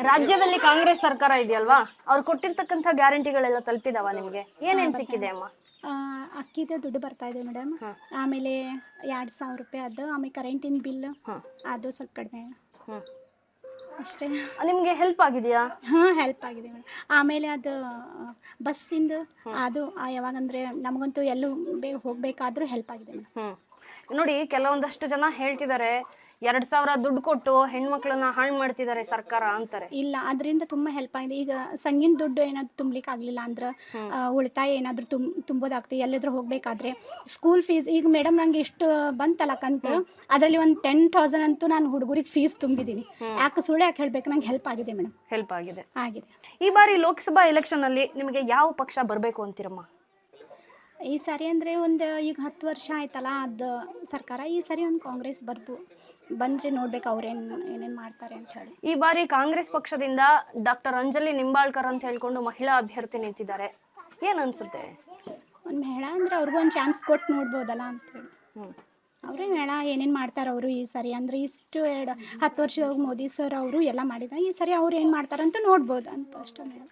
ರಾಜ್ಯದಲ್ಲಿ ಕಾಂಗ್ರೆಸ್ ಸರ್ಕಾರ ಇದೆಯಲ್ವಾ? ಅವ್ರು ಕೊಟ್ಟಿರ್ತಕ್ಕಂಥ ಗ್ಯಾರಂಟಿಗಳೆಲ್ಲ ತಲುಪಿದಾವ ನಿಮಗೆ? ಏನೇನ್ ಸಿಕ್ಕಿದೆ ಅಮ್ಮ? ಆ, ಅಕ್ಕಿದ ದುಡ್ಡು ಬರ್ತಾ ಇದೆ ಮೇಡಮ್. ಆಮೇಲೆ ಎರಡು ಸಾವಿರ ರೂಪಾಯಿ ಅದು ಆಮೇಲೆ ಕರೆಂಟಿನ ಬಿಲ್ ಅದು ಸ್ವಲ್ಪ ಕಡಿಮೆ. ಹ್ಮ್ ಅಷ್ಟೇ. ನಿಮ್ಗೆ ಹೆಲ್ಪ್ ಆಗಿದೆಯಾ? ಹಾಂ ಹೆಲ್ಪ್ ಆಗಿದೆ ಮೇಡಮ್. ಆಮೇಲೆ ಅದು ಬಸ್ಸಿಂದು ಅದು ಆ, ಯಾವಾಗಂದ್ರೆ ನಮಗಂತೂ ಎಲ್ಲೂ ಬೇಗ ಹೋಗಬೇಕಾದ್ರೂ ಹೆಲ್ಪ್ ಆಗಿದೆ ಮೇಡಮ್. ಹ್ಮ್. ನೋಡಿ ಕೆಲವೊಂದಷ್ಟು ಜನ ಹೇಳ್ತಿದ್ದಾರೆ ಎರಡ್ ಸಾವಿರ ದುಡ್ಡು ಕೊಟ್ಟು ಹೆಣ್ಮಕ್ಳನ್ನ ಹಾಳು ಮಾಡ್ತಿದ್ದಾರೆ ಸರ್ಕಾರ ಅಂತಾರೆ. ಇಲ್ಲ ಅದರಿಂದ ತುಂಬಾ ಹೆಲ್ಪ್ ಆಗಿದೆ. ಈಗ ಸಂಗಿನ ದುಡ್ಡು ಏನಾದ್ರು ತುಂಬಲಿಕ್ಕೆ ಆಗ್ಲಿಲ್ಲ ಅಂದ್ರೆ ಉಳಿತಾಯ ಏನಾದ್ರೂ ತುಂಬ ತುಂಬೋದಾಗ್ತದೆ. ಎಲ್ಲಿದ್ರು ಹೋಗ್ಬೇಕಾದ್ರೆ ಸ್ಕೂಲ್ ಫೀಸ್ ಈಗ ಮೇಡಮ್ ನಂಗೆ ಇಷ್ಟು ಬಂತಲ್ಲ ಕಂತು ಅದರಲ್ಲಿ ಒಂದು ಟೆನ್ ತೌಸಂಡ್ ಅಂತೂ ನಾನು ಹುಡುಗರಿಗೆ ಫೀಸ್ ತುಂಬಿದ್ದೀನಿ. ಯಾಕೆ ಸುಳ್ಳು ಯಾಕೆ ಹೇಳ್ಬೇಕು? ನಂಗೆ ಹೆಲ್ಪ್ ಆಗಿದೆ ಮೇಡಮ್ ಹೆಲ್ಪ್ ಆಗಿದೆ. ಆಗಿದೆ. ಈ ಬಾರಿ ಲೋಕಸಭಾ ಎಲೆಕ್ಷನ್ ಅಲ್ಲಿ ನಿಮಗೆ ಯಾವ ಪಕ್ಷ ಬರಬೇಕು ಅಂತೀರಮ್ಮ? ಈ ಸಾರಿ ಅಂದರೆ ಒಂದು ಈಗ ಹತ್ತು ವರ್ಷ ಆಯ್ತಲ್ಲ ಅದು ಸರ್ಕಾರ ಈ ಸಾರಿ ಒಂದು ಕಾಂಗ್ರೆಸ್ ಬರ್ಬು ಬಂದರೆ ನೋಡ್ಬೇಕು ಅವ್ರೇನು ಏನೇನು ಮಾಡ್ತಾರೆ ಅಂತ ಹೇಳಿ. ಈ ಬಾರಿ ಕಾಂಗ್ರೆಸ್ ಪಕ್ಷದಿಂದ ಡಾಕ್ಟರ್ ಅಂಜಲಿ ನಿಂಬಾಳ್ಕರ್ ಅಂತ ಹೇಳ್ಕೊಂಡು ಮಹಿಳಾ ಅಭ್ಯರ್ಥಿ ನಿಂತಿದ್ದಾರೆ. ಏನು ಅನ್ಸುತ್ತೆ? ಒಂದು ಮಹಿಳಾ ಅಂದರೆ ಅವ್ರಿಗೂ ಒಂದು ಚಾನ್ಸ್ ಕೊಟ್ಟು ನೋಡ್ಬೋದಲ್ಲ ಅಂತೇಳಿ ಹ್ಮ್. ಅವರೇ ಮೇಳ ಏನೇನು ಮಾಡ್ತಾರೆ ಅವರು ಈ ಸರಿ? ಅಂದರೆ ಇಷ್ಟು ಎರಡು ಹತ್ತು ವರ್ಷದೊಳಗೆ ಮೋದಿ ಸರ್ ಅವರು ಎಲ್ಲ ಮಾಡಿದ ಈ ಸರಿ ಅವ್ರು ಏನು ಮಾಡ್ತಾರಂತ ನೋಡ್ಬೋದು ಅಂತ ಅಷ್ಟೇ ಮೇಡಮ್